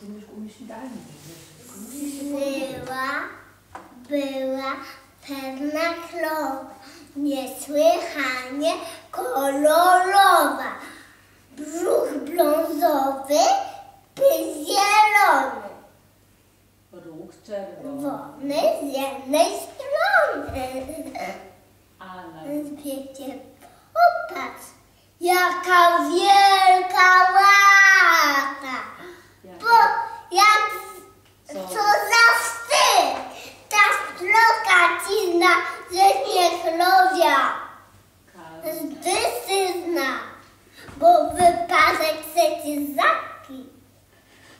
ty już umiesz idealnie. Była, była pewna krowa, niesłychanie kolorowa. Brzuch brązowy, pysk zielony. Róg czerwony. Wony z jednej strony. A na Wiecie, popatrz, jaka wielka łata. Chlowia. Ka- Zdysyzna, bo wypadek zaki.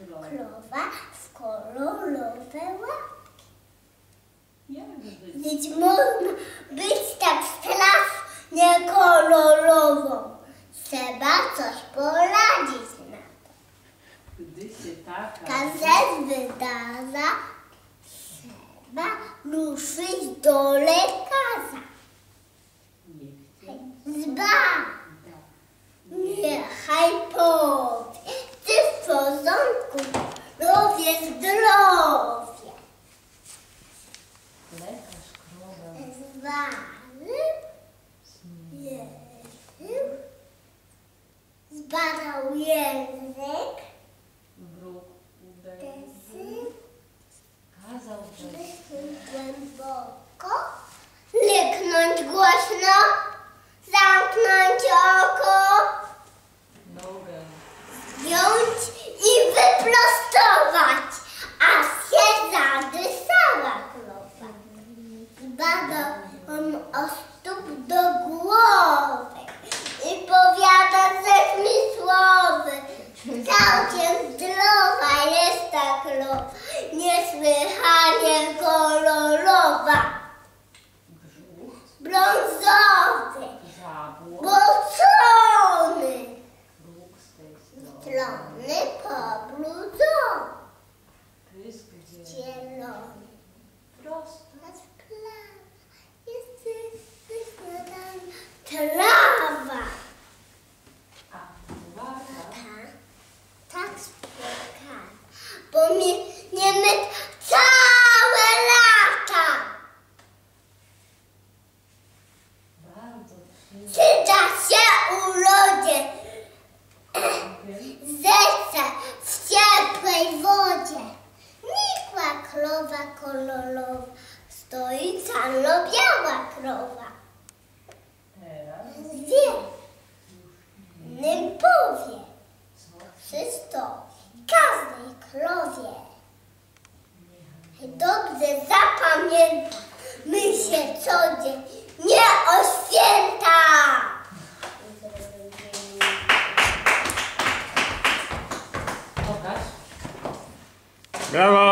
kro- Krowa w kolorowe łapki. Więc można być tak strasznie kolorową. Trzeba coś poradzić na to. Gdy się wydarza, trzeba ruszyć do lekarza. Nie chcę. Zba, Tak. niechaj powie, ty w porządku, robię zdrowie. Lekarz krowę jeździł, zbadał Badał on o stóp do głowy i powiada ze słowy. Zdrowa kolorowa, stoi czarno-biała krowa. Teraz Wie, nym powie, wszystko każdej krowie. Dobrze zapamięta, my się co dzień nie o święta. Pokaż. Brawo!